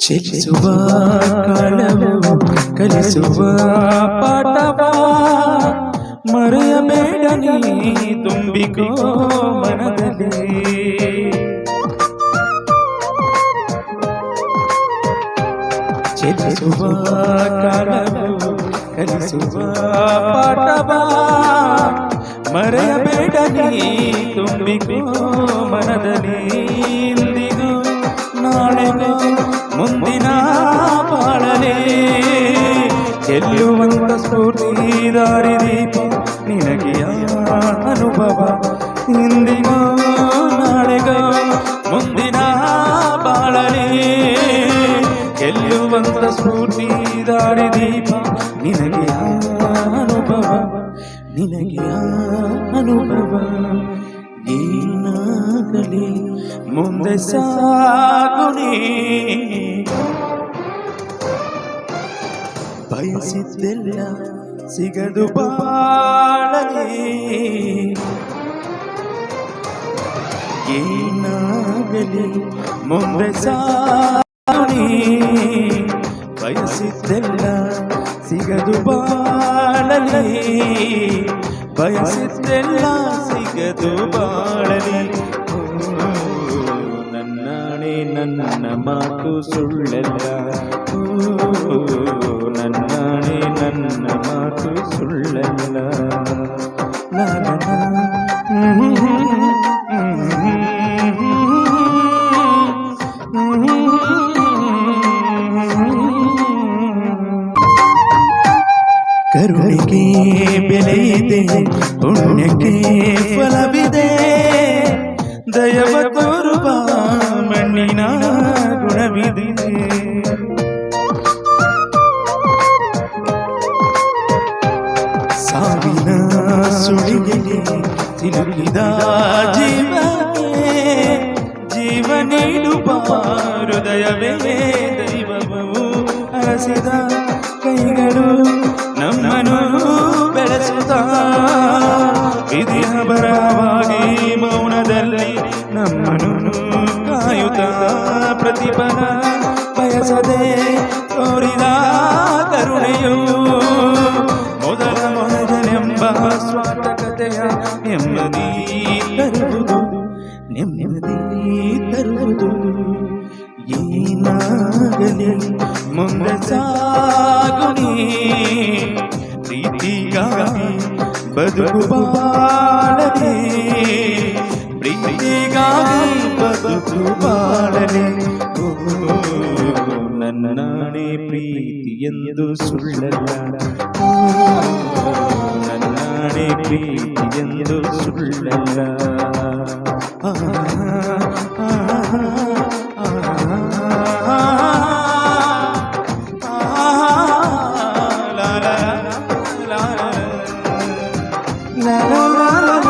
ಚಲಿಸುವ ಕಾಲವು ಕಲಿಸುವ ಪಾಠವ ಮರೆಯಬೇಡ ನೀ ತುಂಬಿಕೋ ಮನದಲ್ಲಿ ಚಲಿಸುವ ಕಾಲವು ಕಲಿಸುವ ಪಾಠವ ಮರೆಯಬೇಡ ನೀ ತುಂಬಿಕೋ ಮನದಲ್ಲಿ ಇಂದಿಗೂ ನಾಳೆಗೂ ಗೆಲ್ಲುವಂತ ಸ್ಫೂರ್ತಿ ದಾರಿ ದೀಪ ನಿನಗೆಯ ಅನುಭವ? ಇಂದಿನ ನಾಳೆಗ ಮುಂದಿನ ಬಾಳಲಿ. ಗೆಲ್ಲುವಂತ ಸ್ಫೂರ್ತಿ ದಾರಿ ದೀಪ, ನಿನಗೆ ಅನುಭವ? ನಿನಗೆ ಅನುಭವ? ಏನಾಗಲಿ, ಮುಂದೆ ಸಾಗುನಿ ಬಯಸಿದ್ದೆಲ್ಲ ಸಿಗದು ಬಾಳಲಿ ಏನಾಗಲಿ ಮುಂದೆ ಸಾಗುನಿ ಬಯಸಿದ್ದೆಲ್ಲ ಸಿಗದು ಬಾಳಲಿ ಬಯಸಿದ್ದೆಲ್ಲ ಸಿಗದು ಬಾಳಲಿ ಓ, ನನ್ನಾಣೆ ನನ್ನ ಮಾತು ಸುಳ್ಳಲ್ಲ ಕರುಣಿಗೆ ಬೆಲೆ ಇದೆ ಪುಣ್ಯಕ್ಕೆ ಫಲವಿದೆ ದಯವ ತೋರುವ ಮಣ್ಣಿನ ಗುಣವಿದೆ ಸಾವಿನ ಸುಳಿಗೆ ಸಿಲುಕಿದ ಜೀವಕ್ಕೆ ಜೀವ ನೀಡುವ ಹೃದಯವೇ ದೈವವು ಹರಸಿದ ಪ್ರತಿಫಲ ಬಯಸದೆ ತೋರಿದ ಕರುಣೆಯು ಮೊದಲ ಮೊದಲೆಂಬ ಸ್ವಾರ್ಥಕತೆಯ ನೆಮ್ಮದಿ ತರುವುದು ನೆಮ್ಮದಿ ತರುವುದು ಏನಾಗಲಿ ಮುಂದೆ ಸಾಗುನಿ ಪ್ರೀತಿಗಾಗಿ ಬದುಕು ಬಾಳಲಿ ಪ್ರೀತಿಗಾಗಿ ഇത് എന്തു സുള്ളല്ലാണെ പ്രീതി എന്തു സുള്ളല്ല la la la